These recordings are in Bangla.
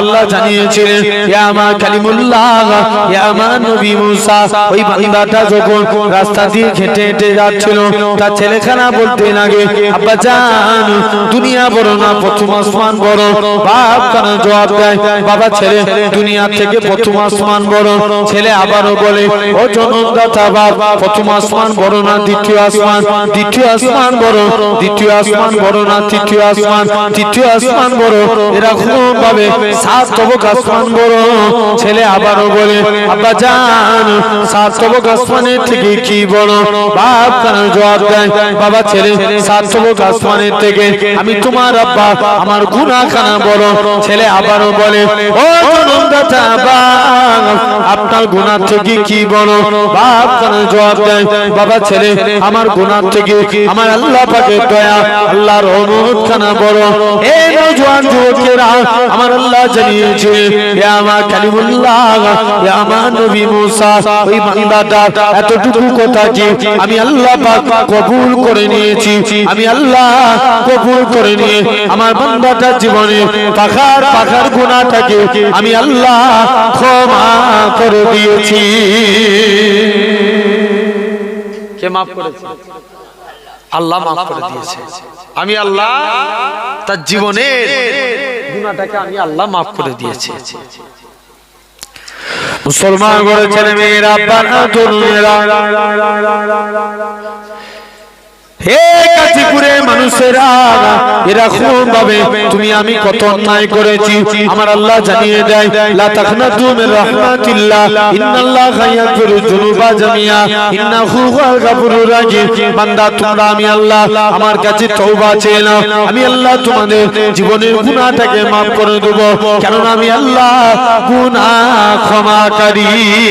আল্লাহ জানিয়েছিলেন, ইয়া আমার কালিমুল্লাহ, ইয়া আমার নবী মুসা। ওই বান্দাটা যখন রাস্তা দিয়ে হেঁটে হেঁটে যাচ্ছিল, তার ছেলেখানা বলতে লাগে, আব্বা জান, দুনিয়া বড় না, প্রথম আসমান বড়। বাপ কেন জবাব দেয়, বাবা ছেলে, দুনিয়া থেকে প্রথম আসমান বড়। ছেলে আবারও বলে, ও জনমদাতা বাপ, প্রথম আসমান বড় না, দ্বিতীয় আসমান? দ্বিতীয় আসমান বড়, দ্বিতীয় আসমান বড় না, তৃতীয় আসমান? তৃতীয় আসমান বড়। এরকম ভাবে সাত বড়, ছেলে আবারও বলে, আব্বা সাত থেকে কি বড়? বাপ কেন জবাব দেয়, বাবা ছেলে সাত থেকে আমি তোমার আব্বা, আমার গুনাহ খানা বড়। ছেলে আবারও বলে, ও জনমদাতা বাপ, আপনার গুনাহ থেকে কি বড়? বাপ কেন জবাব দেয়, বাবা ছেলে, আমার গুনাহ থেকে আমার আল্লাহ পাকের দয়া, আল্লাহর রহমত খানা বড়। এ নওজোয়ান যুবকেরা, আমার আল্লাহ জানিয়েছে হে আমার কালিমুল্লাহ হে আমার নবী মুসা, ওই বান্দাটা এতটুকু কথা কি আমি আল্লাহ পাক কবুল করে নিয়েছি, আমি আল্লাহ কবুল করে নিয়ে আমার বান্দাটার জীবনে পাখার পাখার গুনাহটাকে আমি আল্লাহ ক্ষমা করে দিয়েছি। কে মাফ করেছে? আল্লাহ মাফ করে দিয়েছে। আমি আল্লাহ তার জীবনের গুনাহটাকে আমি আল্লাহ মাফ করে দিয়েছি। মুসলমান করে ছেলে মেয়েরা। মানুষেরা এরকম ভাবে। তুমি আমি কত করেছি, আমার আল্লাহ জানিয়ে দেয়, লা আমি আমার কাছে আমি আল্লাহ তোমাদের জীবনের গুনাহটাকে maaf করে দেব। কারণ আমি আল্লাহ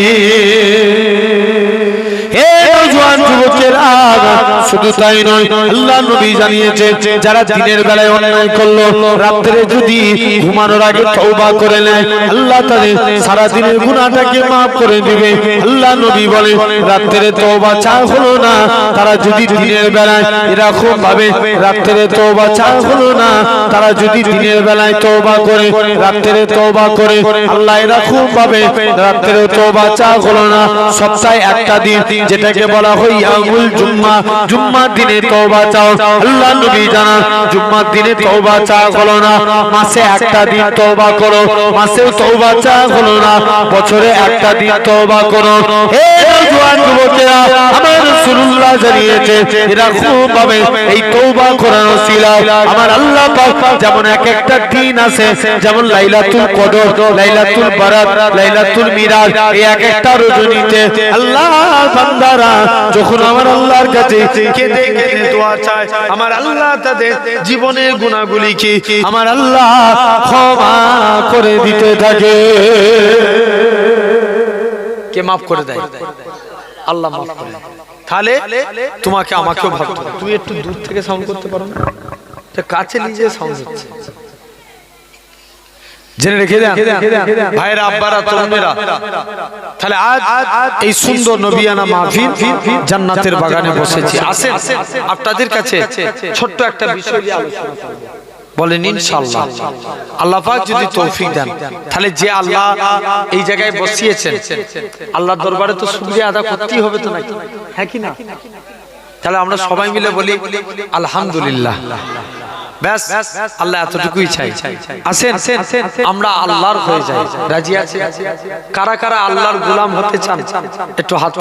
হে নওজোয়ান যুবকেরা শুধু তাই নয়, আল্লাহ নবী জানিয়েছে, যারা দিনের বেলায় অন্যায় করল, রাত্রে যদি ঘুমানোর আগে তওবা করে নেয়, আল্লাহ তাদের সারা দিনের গুনাহটাকে maaf করে দিবে। আল্লাহ নবী বলে, রাত্রে তওবা চা হলো না, তারা যদি দিনের বেলায় এরকম ভাবে রাত্রে তওবা চা হলো না, তারা যদি দিনের বেলায় তওবা করে, রাত্রে তওবা করে, আল্লাহ এরকম ভাবে রাত্রে তওবা চা হলো না, সপ্তাহে একটা দিন, যেটাকে বলা হয় ইয়ামুল জুম্মা জুম্মা দিনে তওবা চাও। আল্লাহ নবী জানান জুম্মার দিনে তওবা চা হলো না মাসে একটা দিন তওবা করো মাসে তওবা চা হলো না বছরে একটা দিন তওবা করো। হে জওয়ান যুবকেরা আমার রাসূলুল্লাহ জানিয়েছে এরকম ভাবে এই তওবা করার ওসিলা। আমার আল্লাহ পাক যেমন এক একটা দিন আছে যেমন লাইলাতুল কদর লাইলাতুল বারাত লাইলাতুল মিরাজ এই এক একটা রজনীতে আল্লাহ বান্দারা যখন আমার আল্লাহর কাছে কেঁদে কেঁদে দোয়া চায় আমার আল্লাহ তাদের জীবনের গুণাগুলিকে আমার আল্লাহ ক্ষমা করে দিতে থাকে। কে মাফ করে দেয়? আল্লাহ মাফ করে দেয়। তাহলে তোমাকে আমাকেও ভাবতে হবে। তুমি একটু দূর থেকে সাউন্ড করতে পারো না? তা কাছে নিজে সাউন্ড হচ্ছে। জেনে রেখে দেন। ভাইরা আব্বারা তরুণেরা। তাহলে আজ এই সুন্দর নবিয়ানা মাহফিল জান্নাতের বাগানে বসেছি। আসেন আপনাদের কাছে ছোট্ট একটা বিষয় নিয়ে আলোচনা করব। বলেন ইনশাআল্লাহ। আল্লাহ যদি তৌফিক দেন, তাহলে যে আল্লাহ এই জায়গায় বসিয়েছেন, আল্লাহর দরবারে তো শুকরিয়া আদা করতেই হবে তো নাকি? হ্যাঁ কি না? তাহলে আমরা সবাই মিলে বলি, আলহামদুলিল্লাহ। ব্যাস, আল্লাহ এতটুকুই চাই। আমরা আল্লাহর হয়ে রাজি আছে কারা কারা আল্লাহর গোলাম হতে চান? একটু হাত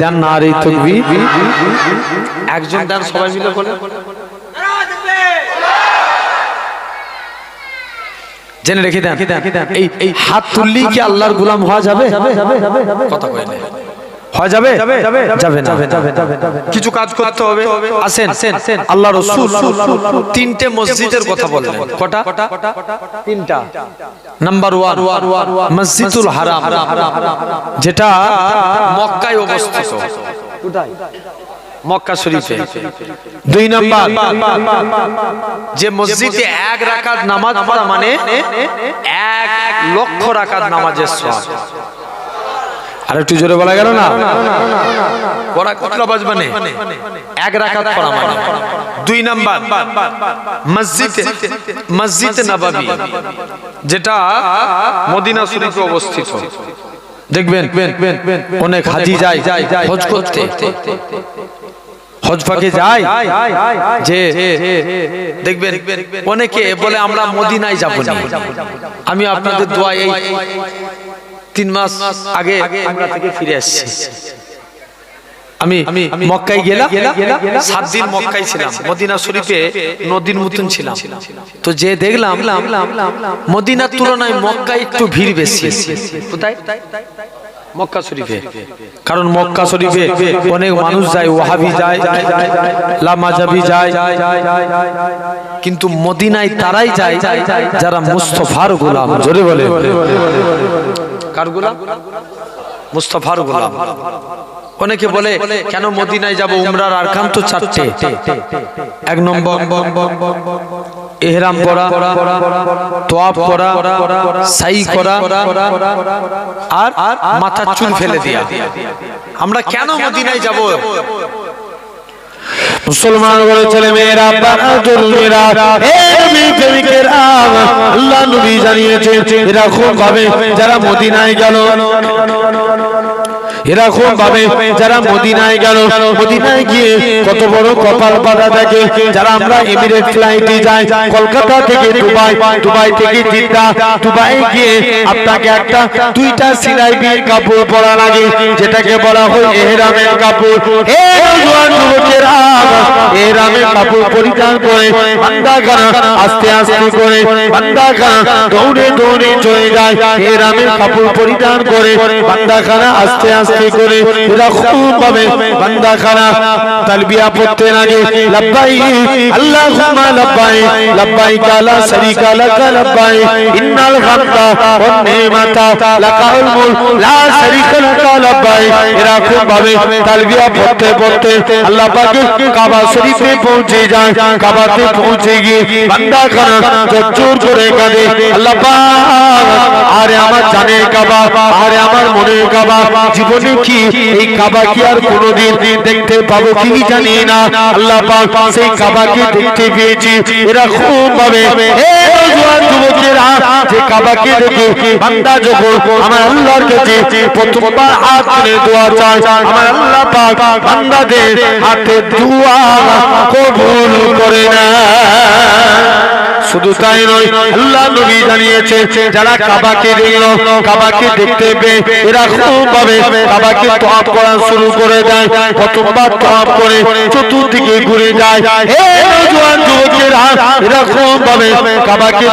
দেন না একজন দেন, সবাই মিলে বলে জেনে রেখে দেন এই এই হাত তুললেই কি আল্লাহর গোলাম হওয়া যাবে? কথা কয় না হওয়া যাবে? যাবে কিছু কাজ করতে হবে। আসেন আল্লাহ রসুল তিনটে মসজিদের কথা বললেন। কটা? তিনটা। নাম্বার ওয়ান মসজিদুল হারাম যেটা মক্কায় অবস্থিত। মক্কা শরীফে। দুই নাম্বার যে মসজিদে এক রাকাত নামাজ পড়া মানে এক লক্ষ রাকাত নামাজের সওয়াব। আর একটু জোরে বলা গেল না? পড়া কতটা বাজবে না। এক রাকাত পড়া মানে। দুই নাম্বার মসজিদে মসজিদে নববী যেটা মদিনা শরীফে অবস্থিত। দেখবেন অনেক হাজি যায় হজ করতে। হজ পাকে যায় যে দেখবেন অনেকে বলে আমরা মদিনায় যাব না। আমি আপনাদের দোয়া এই তিন মাস আগে আমরা থেকে ফিরে আসছি। আমি মক্কায় গেলাম সাত দিন মক্কায় ছিলাম। মদিনা শরীফে নদীর মতন ছিলাম। তো যে দেখলাম মদিনার তুলনায় মক্কায় একটু ভিড় বেশি। কোথায়? মক্কা শরীফে। কারণ মক্কা শরীফে অনেক মানুষ যায় ওয়াহাবি যায় লামাজাবি যায়। কিন্তু মদিনায় তারাই যায় যারা মুস্তফার গোলাম। জোরে বলে কার গোলাম? মুস্তফার গোলাম। অনেকে বলে, কেন মদিনায় যাব উমরার আরকান তো চারটে? এক নম্বর, এহরাম পরা তোয়াব করা সাই করা, আর মাথা চুল ফেলে দিয়া। আমরা কেন মদিনায় যাব? মুসলমান বলে ছেলে মেয়েরা, বাহাদুর মেয়েরা নবী আল্লাহ নবী জানিয়েছে, এরা খুব ভাবে যারা মদিনায় গেল। এরকম ভাবে যারা মদিনায় গেল মদিনায় গিয়ে কত বড় কপাল বাঁধা থাকে যারা আমরা এমিরেট ফ্লাইটে যাই কলকাতা থেকে দুবাই দুবাই থেকে জিদ্দা দুবাই গিয়ে আপনাকে একটা দুইটা সিলাই দিয়ে কাপড় পরা লাগে যেটাকে বলা হয় এহরামের কাপড়। হে নওজোয়ান যুবকেরা এহরামের কাপড় পরিধান করে বান্দাখানা আস্তে আস্তে করে বান্দাখানা দৌড়ে দৌড়ে চলে যায়। এহরামের কাপড় পরিধান করে বান্দাখানা আস্তে আস্তে করে এরকম ভাবে বান্দাখানা তালবিয়া পড়তে লাগে লব্বাই আল্লাহুম্মা লব্বাই লব্বাই কালা শরীকা লাক লব্বাই ইন্নাল হামদা ওয়ান নিমাতা লাকাল মুলক লা শরীকা লাক লব্বাই এরকম ভাবে তালবিয়া পড়তে পড়তে আল্লাহ পাক কাবা শরীফে পৌঁছে যায় কাবাতে পৌঁছে গিয়ে বান্দাখানা জোর করে কাঁদে আল্লাহ পাক আরে আমার জানের কাবা আরে আমার মনের কাবা জীবনে কি এই আর দেখতে পাবো কি জানি না। আল্লাহ পাক সেই কাবাকে দেখতে পেয়েছি। এরা খুব ভাবে শুধু তাই নয়, আল্লাহ নবী জানিয়েছে, যারা কাবাকে দেখল, কাবাকে দেখতে পেয়ে এরা খুব ভাবে কাবাকে তোয়াব করা শুরু করে দেয় প্রথমবার তোয়াব করে চতুর্দিকে ঘুরে যায়। হে যুবকেরা এরা ভাবে কাবাকে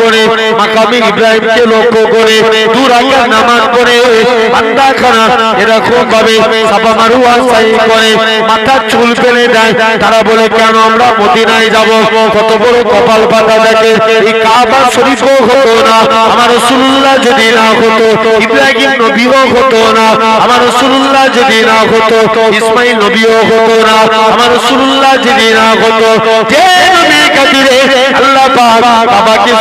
করে মাকামে ইব্রাহিমকে লক্ষ্য করে নামাজ পড়ে বান্দা খানা এরা ভাবে সাফা মারুয়া সাই করে মাথা চুল ফেলে দেয়। তারা বলে কেন আমরা মদিনায় যাব? কত বড় কপাল পাতা দেখে এই কাবা শরীফও হতো না। আমার রাসূলুল্লাহ যদি না হতো ইব্রাহিম নবীও হতো না। আমার রসুল্লাহ যদি না হতো ইসমাইল নবীও হতো না। আমার রসুল্লাহ যদি না হতো আল্লাহ পাক কাবাকে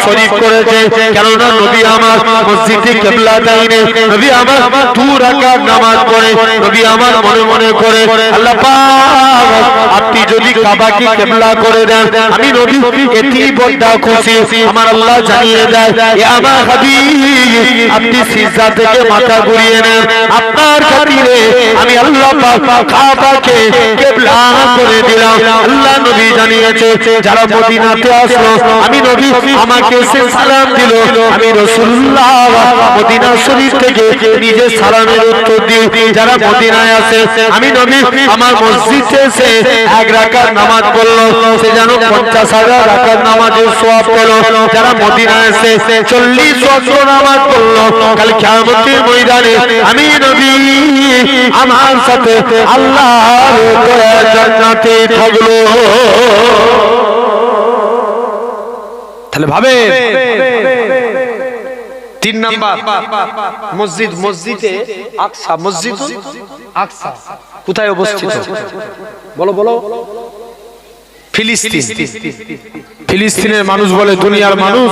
করেছে। কেননা নবী আমার মসজিদে কিবলা তাইনে নবী আমার দু রাকাত নামাজ পড়ে। নবী আমার মনে মনে করে আল্লাহ পাক কাবাকে কিবলা করে দেন। আমি নবী এটি বড় খুশি। আমার আল্লাহ জানিয়ে দেয়, এ আমার হাবিব, আপনি সিজদা থেকে মাথা ঘুরিয়ে নেন। আপনার খাতিরে আমি আল্লাহ পাক কাবাকে কিবলা করে দিলাম। আল্লাহ নবী জানিয়েছে, যারা মদিনাতে আসলো, আমি নবী আমাকে সে সালাম দিল। আমি রাসূলুল্লাহ মদিনা শরীফ থেকে নিজে সালামের উত্তর দিই। যারা মদিনায় আসে আমি নবী আমার মসজিদে এসে এক রাকাত নামাজ পড়ল, সে যেন পঞ্চাশ হাজার রাকাত নামাজের সোয়াব পেল। যারা মদিনায় এসে চল্লিশ ওয়াক্ত নামাজ পড়ল, কাল কিয়ামতের ময়দানে আমি নবী, আমার সাথে জান্নাতে থাকল তাহলে ভাবে তিন নাম্বার, মসজিদ, মসজিদে আকসা মসজিদ আকসা, কোথায় অবস্থিত? বলো বলো। ফিলিস্তিন। ফিলিস্তিনের মানুষ বলে দুনিয়ার মানুষ।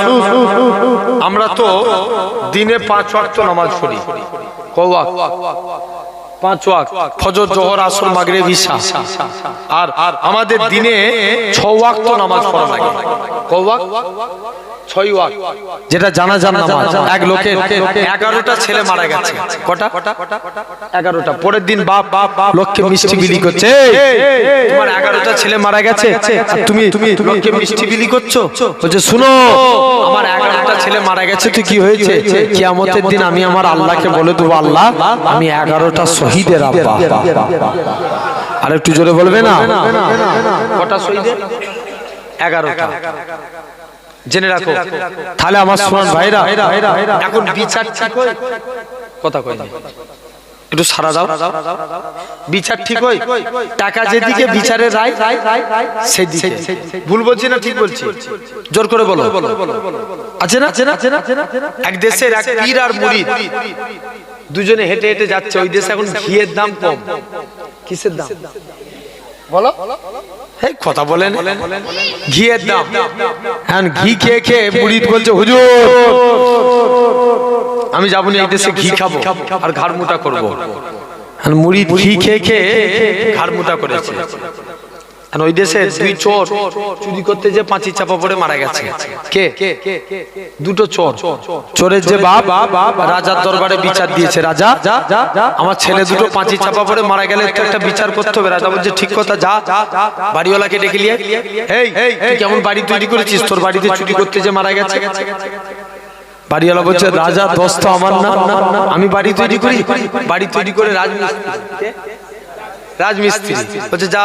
আমরা তো দিনে পাঁচ ওয়াক্ত নামাজ পড়ি। কওয়াক পাঁচ ফজর জোহর আসর মাগরিব ঈশা। আর আমাদের দিনে ছ ওয়াক্ত নামাজ পড়া লাগে। কওয়াক ছয় ওয়াক যেটা জানা জান নামাজ। এক লোকের এগারোটা ছেলে মারা গেছে। কটা? এগারোটা। পরের দিন বাপ বাপ বাপ লোককে মিষ্টি বিলি করছে। তোমার এগারোটা ছেলে মারা গেছে? তুমি তুমি লোককে মিষ্টি বিলি করছ? বলছে শুনো আমার এগারোটা ছেলে মারা গেছে। তো কি হয়েছে? কিয়ামতের দিন আমি আমার আল্লাহকে বলে দেবো আল্লাহ আমি এগারোটা শহীদের আব্বা। আর একটু জোরে বলবে না? কটা শহীদের? এগারোটা। জেনে রাখো। তাহলে আমার সোনার ভাইরা এখন বিচার ঠিক কথা না। একটু সারা দাও। বিচার ঠিক হয়? টাকা যেদিকে বিচারের রায় সেদিকে। ভুল বলছি না ঠিক বলছি? জোর করে বলো। আছে না? আছে না এক দেশের এক পীর আর মুরিদ দুজনে হেঁটে হেঁটে যাচ্ছে ওই দেশে এখন ঘিয়ের দাম কম কিসের দাম বলো এই কথা বলেন ঘিয়ের দাম হ্যাঁ ঘি খেয়ে খেয়ে মুরিদ বলছে হুজুর আমি যাব না এই দেশে ঘি খাব আর ঘাড় মোটা করব মুড়ি ঘি খেয়ে খেয়ে ঘাড় মোটা করেছে আর ওই দেশে দুই চোর চুরি করতে যে পাঁচি চাপা পড়ে মারা গেছে। কে? দুটো চোর। চোরের যে বাপ, রাজার দরবারে বিচার দিয়েছে। রাজা, আমার ছেলে দুটো পাঁচি চাপা পড়ে মারা গেলে তো একটা বিচার করতে হবে। রাজা বলছে, ঠিক কথা, যা বাড়িওয়ালাকে ডেকে নিয়ে এই তুই কেমন বাড়ি তৈরি করেছিস? তোর বাড়িতে চুরি করতে যে মারা গেছে? বাড়িওয়ালা বলছে, রাজা দোষ আমার না। আমি বাড়ি তৈরি করি। বাড়ি তৈরি করে রাজমিস্ত্রি রাজমিস্ত্রি। বলছে যা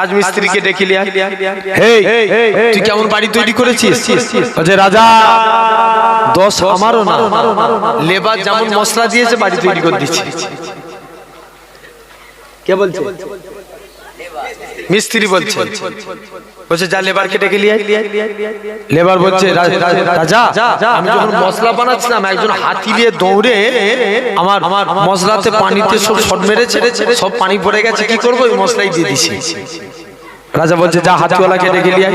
রাজমিস্ত্রিকে ডেকে লিয়া হেই তুই কেমন বাড়ি তৈরি করেছিস? বলছে রাজা দশ আমারও না। লেবার যেমন মশলা দিয়েছে বাড়ি তৈরি করে দিচ্ছি। কে বলছে? মিস্ত্রি বলছে বলছে যা লেবারকে ডেকে লিয়ে লেবার বলছে "রা- রা- রাজা আমি যখন মশলা বানাচ্ছিলাম একজন হাতি নিয়ে দৌড়ে আমার আমার মশলাতে পানিতে সব শট মেরেছে সব পানি পড়ে গেছে কি করব ওই মশলাই দিয়ে দিছি রাজা বলছে যা হাতিওয়ালাকে ডেকে লিয়ে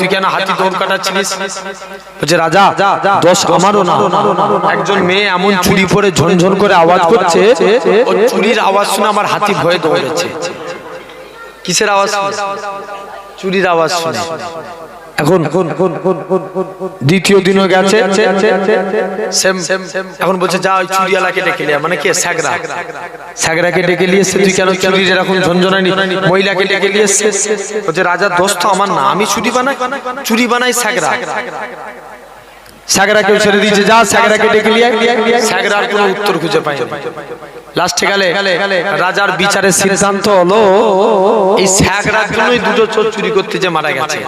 তুই কেন হাতি দৌড় কাটাচ্ছিস বলছে রাজা দোষ আমারও না একজন মেয়ে এমন চুরি পরে ঝনঝন করে আওয়াজ করছে চুরির আওয়াজ শুনে আমার হাতি ভয়ে দৌড়েছে কিসের আওয়াজ? চুরির আওয়াজ শুনে। এখন দ্বিতীয় দিনও গেছে। সেম এখন বলছে যা ওই চুরিয়ালাকে ডেকে লিয়া মানে কে স্যাগরা স্যাগরাকে ডেকে নিয়ে এসছে। তুই কেন চুরির এরকম ঝঞ্ঝনানি মহিলাকে ডেকে নিয়ে এসছে? বলছে রাজার দোষ তো আমার না আমি চুরি বানাই। চুরি বানাই স্যাগরা স্যাগরাকে ছেড়ে দিয়েছে। যা স্যাগরাকে ডেকে লিয়ে স্যাগরার কোনো উত্তর খুঁজে পাই লাস্টে গেলে রাজার বিচারের সিদ্ধান্ত হলো এই স্যাগরার জন্যই দুটো চোর চুরি করতে যে মারা গেছে।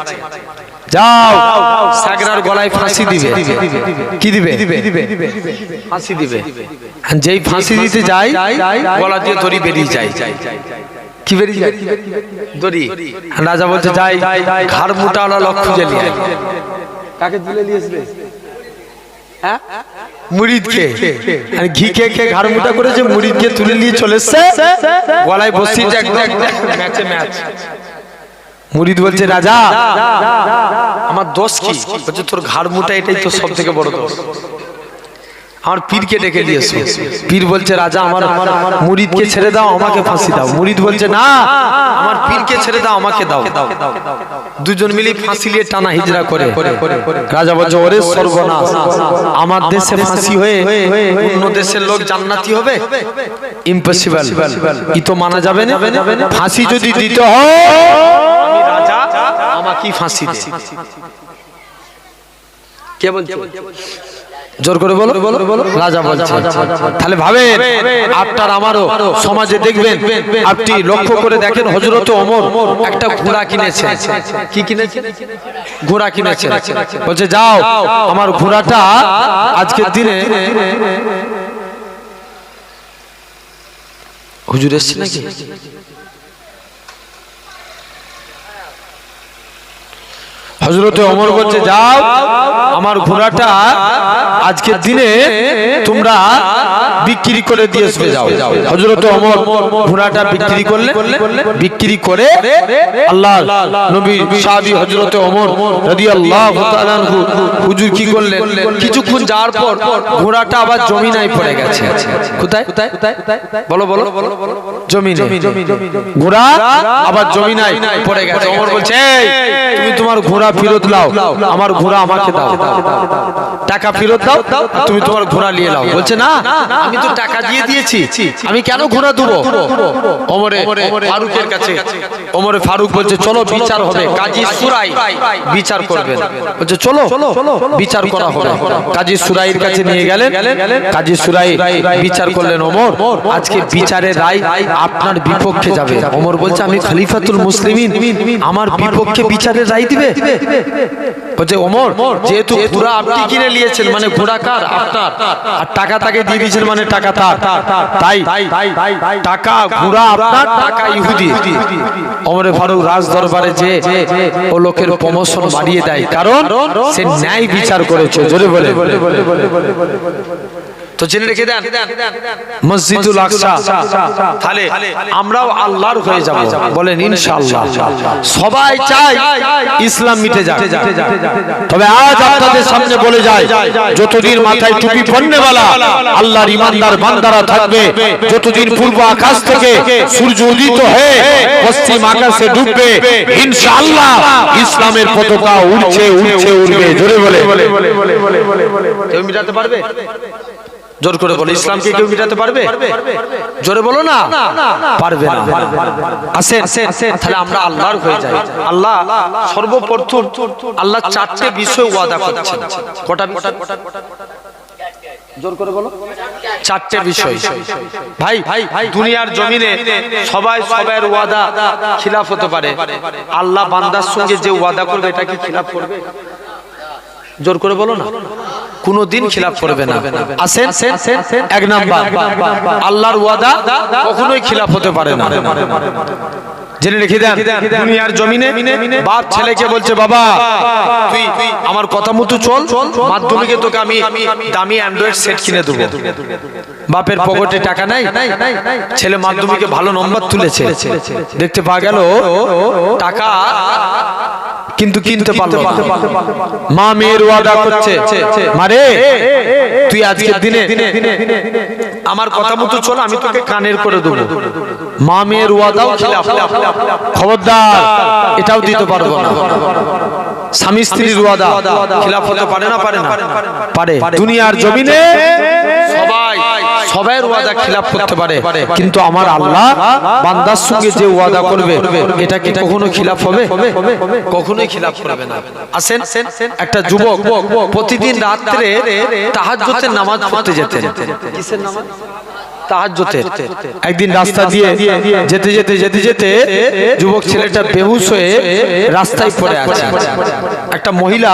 যাও স্যাগরার গলায় ফাঁসি দিবে। কি দিবে? ফাঁসি দিবে। আর যেই ফাঁসি দিতে যায় গলা দিয়ে দড়ি বেরিয়ে যায়। কি বেরিয়ে যায়? দড়ি। রাজা বলছে যাই ঘাড় মোটাওয়ালা লোক খুঁজে নিয়ে আয়। কাকে তুলে নিয়েছিলে? হ্যাঁ? মুড়িদকে। আর ঘি ঘাড় মোটা করেছে মুড়িদকে তুলে নিয়ে গলায় ম্যাচে ম্যাচ। মুরিদ বলছে রাজা আমার দোষ কি? বলছে তোর ঘাড় মোটা এটাই তো সব থেকে বড় দোষ। আমার পীরকে ডেকে দিয়েছ। পীর বলছে রাজা আমার মুরিদকে ছেড়ে দাও আমাকে ফাঁসি দাও। মুরিদ বলছে না আমার পীরকে ছেড়ে দাও আমাকে দাও। দুজন মিলে ফাঁসি নিয়ে টানা হিজরা করে। রাজা বলছে ওরে সর্বনাশ। আমার দেশে ফাঁসি হয়ে অন্য দেশের লোক জান্নাতি হবে? ইম্পসিবল ই তো মানা যাবে না? ফাঁসি যদি দিতে হয় আমি রাজা আমাকে ফাঁসি কে বলছে? জোর করে বলো। রাজা বলছে। তাহলে ভাবেন আপনার আমারও সমাজে দেখবেন আপনি লক্ষ্য করে দেখেন হজরত ওমর একটা ঘোড়া কিনেছে। কি কিনেছে? ঘোড়া কিনেছে। বলছে যাও আমার ঘোড়াটা আজকের দিনে হুজুর এসছে নাকি? হজরতে অমর বলছে যাও আমার ঘোড়াটা আজকের দিনে তোমরা বিক্রি করে দিয়ে আসবে যাও। হজরত অমর ঘোড়াটা বিক্রি করলে বিক্রি করে আল্লাহ নবী সাহাবী হজরত অমর রাদিয়াল্লাহু তাআলা আনহু হুজুর কি করলেন? কিছুক্ষণ যাওয়ার পর ঘোড়াটা আবার জমিনায় পড়ে গেছে। কোথায়? বলো বলো বলো বলো। জমিনে। ঘোড়া আবার জমিনায় পড়ে গেছে। অমর বলছে তুমি তোমার ঘোড়া ফেরত লাও আমার ঘোড়া আমাকে দাও। টাকা ফেরত দাও তুমি তোমার ঘোড়া নিয়ে নাও। বলছে না আমি তো টাকা দিয়ে দিয়েছি। আমি কেন ঘোড়া দেবো ওমরে ফারুকের কাছে। ওমরে ফারুক বলছে চলো বিচার হবে। কাজী সুরাই বিচার করবেন। বলছে চলো বিচার করা হবে। কাজী সুরাইয়ের কাছে নিয়ে গেলেন। কাজী সুরাই বিচার করলেন ওমর। আজকে বিচারের রায় আপনার বিপক্ষে যাবে। ওমর বলছে, আমি খলিফাতুল মুসলিমিন। আমার বিপক্ষে বিচারের রায় দিবে? ওমর, যেহেতু কিনে নিয়েছেন মানে আর টাকা তাকে মানে টাকা টাকা ইহুদি। ফারুক রাজ দরবারে যে লোকের বাড়িয়ে দেয়। কারণ সে ন্যায় বিচার করেছে। জোরে বলে। তো জেনে রেখে দেন। মসজিদুল আকসা। তাহলে আমরাও আল্লাহর হয়ে যাব। বলেন ইনশাআল্লাহ। সবাই চায় ইসলাম মিটে যাক। তবে আজ আপনাদের সামনে বলে যায় যতদিন মাথায় টুপি পড়নেওয়ালা আল্লাহর ইমানদার বান্দারা থাকবে যতদিন পূর্ব আকাশ থেকে সূর্য উদিত হয়ে পশ্চিম আকাশে ডুববে ইনশাআল্লাহ ইসলামের পতাকা উড়ছে উড়ছে উড়বে। জোরে বলে। কেউ মিটাতে পারবে? জোর করে বলো ইসলামকে কেউ মিটাতে পারবে? জোরে বলো না। পারবে না। আসেন তাহলে আমরা আল্লাহর হয়ে যাই। আল্লাহ সর্বপ্রথম আল্লাহ চারটে বিষয় ওয়াদা করছেন। কটা জোর করে বলো। চারটে বিষয়। ভাই ভাই দুনিয়ার জমিনে সবাই সবার ওয়াদা খিলাফ হতে পারে। আল্লাহ বান্দার সঙ্গে যে ওয়াদা করবে এটা কি খিলাফ করবে? জোর করে বলো না। কোনদিন খিলাফ করবে না। আসেন এক নাম্বার। আল্লাহর ওয়াদা কখনোই খিলাফ হতে পারে না। জেনে রেখে দেন দুনিয়ার জমিনে বাপ ছেলেকে বলছে বাবা তুই আমার কথা মতো চল মাধ্যমিকে তোকে আমি দামি অ্যান্ড্রয়েড সেট কিনে দেবো। বাপের পকেটে টাকা নাই ছেলে মাধ্যমিকে ভালো নম্বর তুলেছে। দেখতে পাওয়া গেল টাকা কিন্তু কিনতে পারল না। মা মেয়ের ওয়াদা করছে মারে তুই আজকের দিনে আমার কথা মতো চল আমি তোকে কানের করে দেবো। মা মেয়ের ওয়াদাও খিলাফ খবরদার এটাও দিতে পারব না। স্বামী স্ত্রীর ওয়াদা খিলাফ হতে পারে না পারে না। পারে দুনিয়ার জমিনে সবাই সবাইয়ের ওয়াদা খিলাফ করতে পারে। কিন্তু আমার আল্লাহ বান্দার সঙ্গে যে ওয়াদা করবে এটা কি কখনো খিলাফ হবে? কখনোই খিলাফ করবে না। আসেন একটা যুবক প্রতিদিন রাত্রে তাহাজ্জুদের নামাজ পড়তে যেতেন কিসের নামাজ? একদিন রাস্তা দিয়ে যেতে যেতে যেতে যেতে যুবক ছেলেটা বেহুশ হয়ে রাস্তায় পড়ে আছে। একটা মহিলা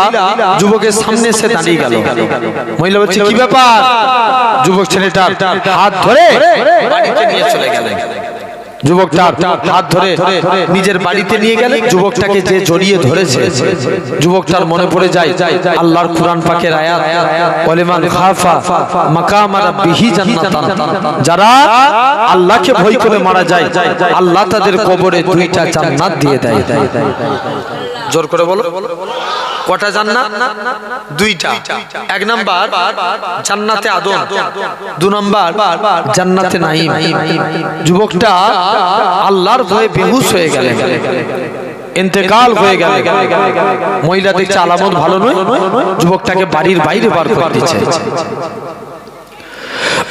যুবকের সামনে এসে দাঁড়িয়ে গেল। মহিলা বলছে কি ব্যাপার? যুবক ছেলেটা হাত ধরে বাড়িতে নিয়ে চলে গেলেন। যুবকটার হাত ধরে নিজের বাড়িতে নিয়ে গেলে যুবকটাকে যে জড়িয়ে ধরেছে। যুবকটার মনে পড়ে যায় আল্লাহর কোরআন পাকের আয়াত ওয়ালিমান খাফা মাকাম রাব্বিহি জান্নাতান। যারা আল্লাহকে ভয় করে মারা যায় আল্লাহ তাদের কবরে দুইটা জান্নাত দিয়ে দেয়। জোর করে বলো। কটা জান্নাত? দুইটা। এক নাম্বার, জান্নাতে আদম। দু নাম্বার, জান্নাতে নাইম যুবকটা আল্লাহর ভয়ে বেহুশ হয়ে গেলে। ইন্তেকাল হয়ে গেল। মহিলা দেখছে আলামত ভালো নয়? যুবকটাকে বাড়ির বাইরে বার করে দিচ্ছে।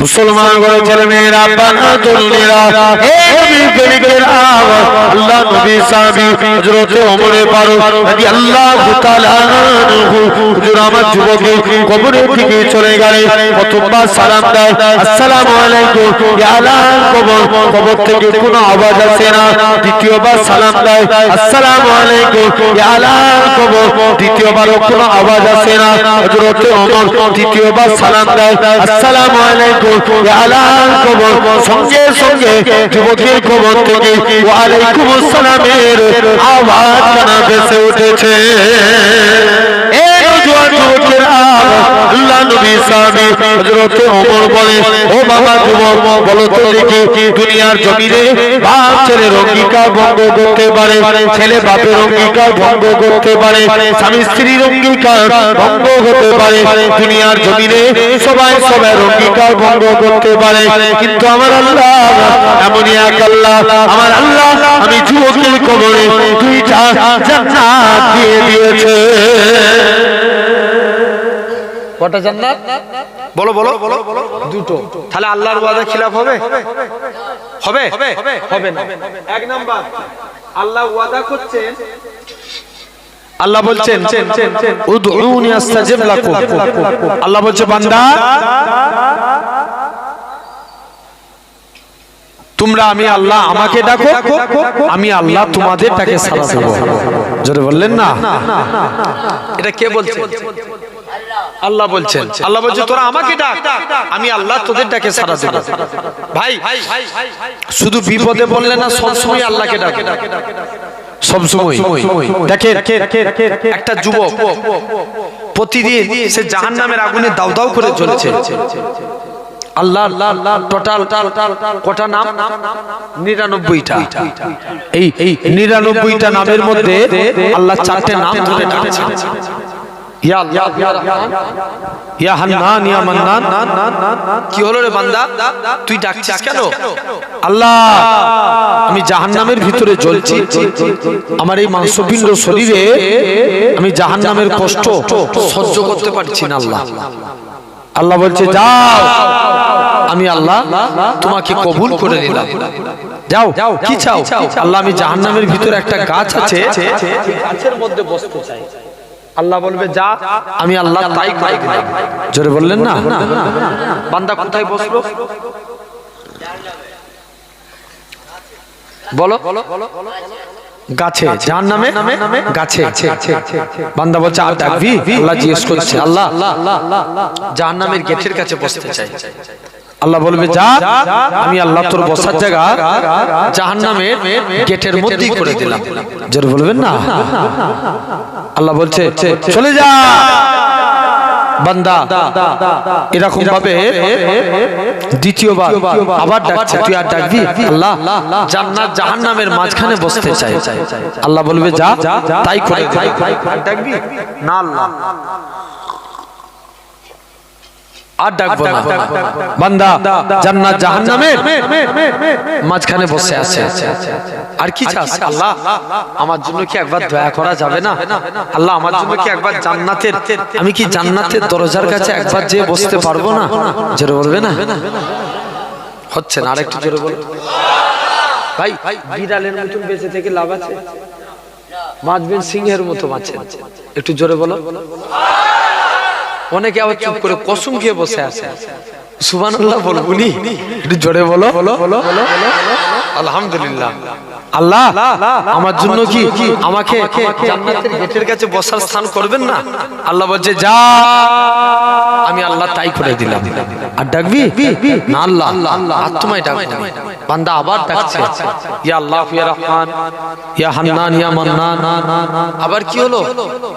মুসলমান করে ছেলে মেয়েরা বানা তরুণেরা। হে নবী প্রেমিকেরা আল্লাহ নবী সাহাবী হযরত ওমর ফারুক রাদিয়াল্লাহু তাআলা আনহু। হুজুর, আমার যুবকে কবরে থেকে চলে গেলে প্রথমবার সালাম দেয়। আসসালামু আলাইকুম। ইয়া কবর। কবর থেকে কোনো আওয়াজ আসে না। দ্বিতীয়বার সালাম দেয়। আসসালামু আলাইকুম। ইয়া কবর। দ্বিতীয়বারও কোনো আওয়াজ আসে না। হযরত ওমর দ্বিতীয়বার সালাম দেয়। আসসালামু আলাইকুম। আলাল কবর সঙ্গে সঙ্গে যুবকের কবর থেকে ওয়া আসসালামের আওয়াজ কানা ভেসে উঠেছে। দুনিয়ার জমিনে সবাই সবাই অঙ্গীকার ভঙ্গ করতে পারে, কিন্তু আমার আল্লাহ এমনই এক আল্লাহ, আমার আল্লাহ আমি যুবকের কবরে দুইটা দিয়ে দিয়েছে। কটা জান্নাত বলো বলো বলো দুটো তাহলে আল্লাহর ওয়াদা খিলাফ হবে হবে হবে না এক নাম্বার আল্লাহ ওয়াদা করছেন আল্লাহ বলছেন উদউনি আস্তাজিব লাকুম আল্লাহ বলছে বান্দা তোমরা আমি আল্লাহ আমাকে ডাকো আমি আল্লাহ তোমাদের ডাকে সাড়া দেব জোরে বললেন না এটা কে বলছে আল্লাহ বলছেন আল্লাহ বলছে তোরা আমাকে ডাক আমি আল্লাহ তোদের ডাকে সাড়া দেব ভাই শুধু বিপদে বললে না সব সময় আল্লাহকে ডাকে সব সময় দেখে একটা যুবক প্রতিদিন সে জাহান্নামের আগুনে দাউ দাউ করে চলেছে আল্লাহ টোটাল কটা নাম নিরানব্বইটা এই এই নিরানব্বইটা নামের মধ্যে আল্লাহ চারটে নাম ধরে ডাকছে ইয়া আল্লাহ, ইয়া আমি জাহান্নামের ভিতরে জ্বলছি। আমার এই মাংসপিণ্ড শরীরে আমি জাহান্নামের কষ্ট সহ্য করতে পারছি না, আল্লাহ। আল্লাহ বলছে, যাও। আমি আল্লাহ, তোমাকে কবুল করে নিলাম। যাও, কি চাও? আল্লাহ, আমি জাহান্নামের ভিতরে একটা গাছ আছে, গাছের মধ্যে বসতে চাই। আল্লাহ বলবে, যা, আমি আল্লাহ তাই দিলাম। জোরে বললেন না? বান্দা কোথায় বসল? বলো। গাছে যার নামে গাছে। বান্দা বলছে আল্লাহ জিজ্ঞেস করছে, আল্লাহ যার নামের গেটের কাছে বসতে চাই। আল্লাহ বলবে যা আমি আল্লাহ তোর বসার জায়গা জাহান নামের গেটের মধ্যেই করে দিলাম। জোরে বলবেন না? আল্লাহ বলছে চলে যা। বান্দা এরকম ভাবে দ্বিতীয়বার আবার ডাকছে। তুই আর ডাকবি? আল্লাহ জান্নাত জাহান্নামের মাঝখানে বসতে চাই আল্লাহ বলবে যা তাই করে দে। ডাকবি? না আল্লাহ। আর ডাকবো না। বান্দা জান্নাত জাহান্নামের মাঝখানে বসে আছে। আর কি চাস? আল্লাহ আমার জন্য কি একবার দয়া করা যাবে না? আল্লাহ আমার জন্য কি একবার জান্নাতের আমি কি জান্নাতের দরজার কাছে একবার যেয়ে বসতে পারব না? জোরে বলবে না? হচ্ছে না আরেকটু জোরে বল ভাই বিড়ালের মতন বেঁচে থেকে লাভ আছে? বাঁচবেন সিংহের মতো বাঁচেন একটু জোরে বলো। অনেকে আবার চুপ করে কসম খেয়ে বসে আছে। সুবহানাল্লাহ বলবুনি একটু জোরে বলো। বলো বলো। আলহামদুলিল্লাহ। আল্লাহ আমার জন্য কি? আমাকে জান্নাতের গেটের কাছে বসার স্থান করবেন না? আল্লাহ বলছে যা আমি আল্লাহ তাই করে দিলাম। আর ডাকবি? না আল্লাহ আর তোমায় ডাকবো। বান্দা আবার ডাকছে। ইয়া আল্লাহ ইয়া রহমান ইয়া হান্নান ইয়া মান্নান। আবার কি হলো?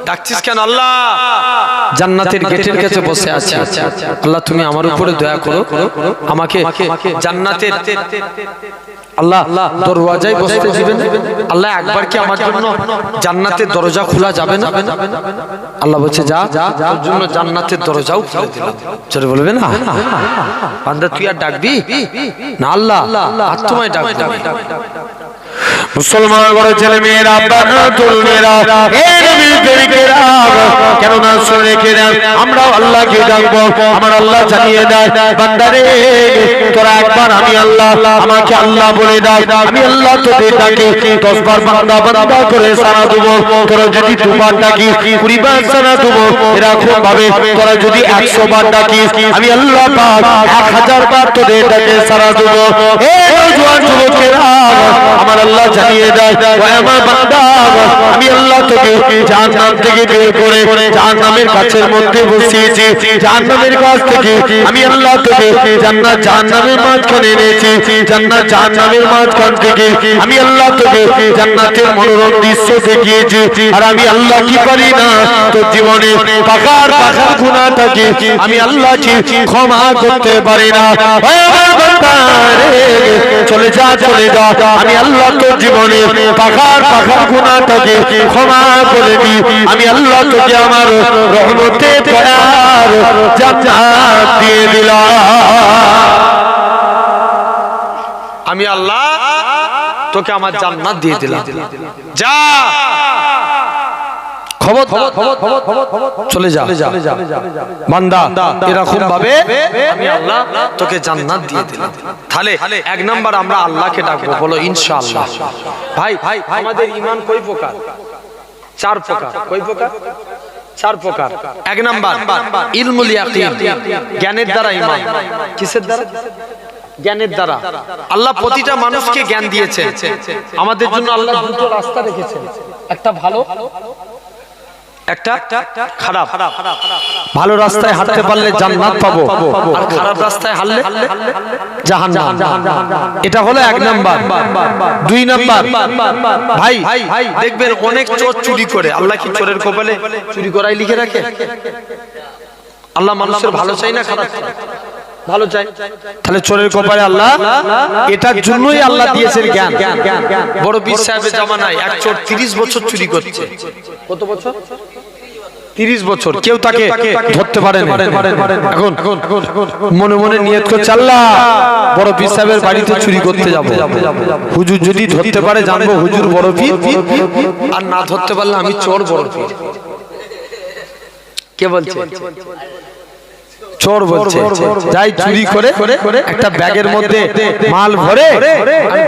ডাকছিস কেন আল্লাহ? জান্নাতের গেটের কাছে বসে আছে। আল্লাহ তুমি আমার উপরে দয়া করো। আমাকে জান্নাতের আল্লাহ দরওয়াজায় বসতে দিবেন। আল্লাহ একবার কি আমার জন্য জান্নাতের দরজা খোলা যাবে না? আল্লাহ বলছে যা তোর জন্য জান্নাতের দরজাও খুলে দিলাম। চলে বলবে না? বান্দা তুই আর ডাকবি? না আল্লাহ আর তোমায় ডাকবো। মুসলমান বড় ছেলে মেয়েরা তরুণেরা কেন না শুনে রেখে দেন, আমরাও আল্লাহকে ডাকবো, আমার আল্লাহ জানিয়ে দেয়, বান্দারে, তোরা একবার আমি আল্লাহ, আমাকে আল্লাহ বলে দেয় আমি আল্লাহ তোদের ডাকি দশ বার বান্দা বান্দা করে সারা দেবো, তোরা যদি দুবার ডাকি কুড়ি বার সারা দেবো এরকম ভাবে তোরা যদি একশো বার ডাকিস, আমি আল্লাহ পাক এক হাজার বার তোদের ডাকে সারা দেবো। আমার আল্লাহ জানিয়ে দেয় ও আমার বান্দা আমি আল্লাহ তোকে জাহান্নাম থেকে বের করে জাহান্নামের কাছের মধ্যে বসিয়েছি। জাহান্নামের কাছ থেকে আমি আল্লাহ তোকে জান্নাত, জাহান্নামের মাঝখানে এনেছি। জান্নাত, জাহান্নামের মাঝখান থেকে আমি আল্লাহ তোকে জান্নাতের মনোরম দৃশ্য দেখিয়েছি। আর আমি আল্লাহ কি পারি না? তোর জীবনে পাকার পাকার গুণাটাকে আমি আল্লাহ কি ক্ষমা করতে পারি না? চলে যা চলে যা। আমি আল্লাহ তোর জীবনে পাখার পাখার গুণাটাকে ক্ষমা করে দি আমি আল্লাহ তোকে আমার রহমতে পড়ার জান্নাত দিয়ে দিলাম। আমি আল্লাহ তোকে আমার জান্নাত দিয়ে দিলাম। যা! খবর চলে যা বান্দা এরকম ভাবে আমি আল্লাহ তোকে জান্নাত দিয়ে দিলাম। তাহলে এক নাম্বার আমরা আল্লাহকে ডাকবো বলো ইনশাআল্লাহ। ভাই ভাই আমাদের ঈমান প্রকার? চার প্রকার। প্রকার? চার প্রকার। এক নাম্বার ইলমুল ইয়াকিন জ্ঞানের দ্বারা ঈমান। কিসের দ্বারা? জ্ঞানের দ্বারা। আল্লাহ প্রতিটা মানুষকে জ্ঞান দিয়েছে আমাদের জন্য আল্লাহ দুটো রাস্তা রেখেছেন। একটা ভালো একটা খারাপ। ভালো রাস্তায় হাঁটতে পারলে জান্নাত পাবো। আর খারাপ রাস্তায় হাঁটলে জাহান্নাম। এটা হলো এক নাম্বার। দুই নাম্বার। ভাই দেখবেন অনেক চোর চুরি করে। আল্লাহ কি চোরের কপালে চুরি করাই লিখে রাখে? আল্লাহ মানুষের ভালো চাই না খারাপ? ভালো চাই। তাহলে চোরের কপালে আল্লাহ এটার জন্যই আল্লাহ দিয়েছেন জ্ঞান। বড় বীর সাহেবের জামানায় এক চোর তিরিশ বছর চুরি করছে। কত বছর? তিরিশ বছর। কেউ তাকে ধরতে পারে এখন মনে মনে নিয়ত করছে আল্লাহ বড় পীর সাহেবের বাড়িতে চুরি করতে যাব। হুজুর যদি ধরতে পারে জানব হুজুর বড় পীর আর না ধরতে পারলে আমি চোর বড় পীর কে বলছে? চোর বলছে। যাই চুরি করে একটা ব্যাগের মধ্যে মাল ভরে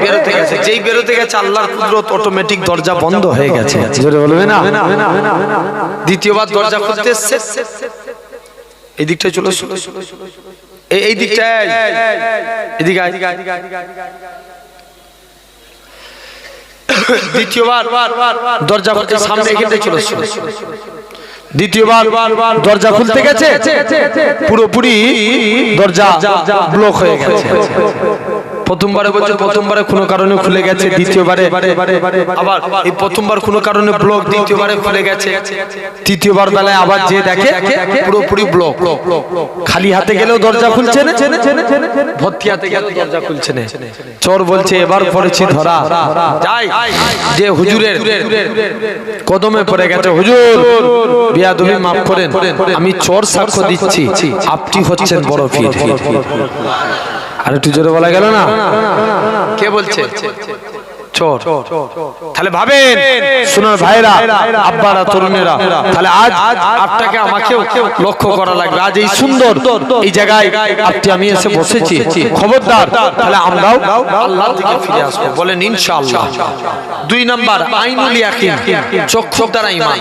বেরোতে গেছে। যেই বেরোতে গেছে আল্লাহর কুদরত অটোমেটিক দরজা বন্ধ হয়ে গেছে। জোরে বলবে না? দ্বিতীয়বার দরজা খুলতে এসছে। এই দিকটায় চলে। এই এই দিকটায় এদিকে। দ্বিতীয়বার দরজা খুলতে সামনে এখানটায় চলে। দ্বিতীয়বার দরজা খুলতে গেছে? পুরোপুরি দরজা ব্লক হয়ে গেছে। প্রথমবারে বলছে, প্রথমবারে কোনো কারণে খুলে গেছে, দ্বিতীয়বারে আবার এই প্রথমবার কোনো কারণে ব্লক দ্বিতীয়বারে খুলে গেছে। তৃতীয়বার বেলায় আবার যে দেখে, পুরোপুরি ব্লক খালি হাতে গেলেও দরজা খুলছে না? ভর্তি হাতে গেল দরজা খুলছে না। চোর বলছে, এবার পড়েছি ধরা। যাই, যে হুজুরের কদমে পড়ে গেছে, হুজুর বিয়া তুমি মাফ করেন। আমি চোর সাক্ষ্য দিচ্ছি। আপনি হচ্ছেন বড় পীর। আর একটু জোরে বলা গেল না? কে বলছে? চোর। তাহলে ভাবেন শোনার ভাইরা আব্বারা তরুণেরা তাহলে আজ আপনাকে আমাকেও লক্ষ্য করা লাগবে। আজ এই সুন্দর এই জায়গায় আপনি আমি এসে বসেছি। খবরদার তাহলে আমরাও আল্লাহর দিকে ফিরে আসব। বলেন ইনশাআল্লাহ। দুই নাম্বার আইনুল ইয়াকিন চক্ষু দ্বারা ঈমান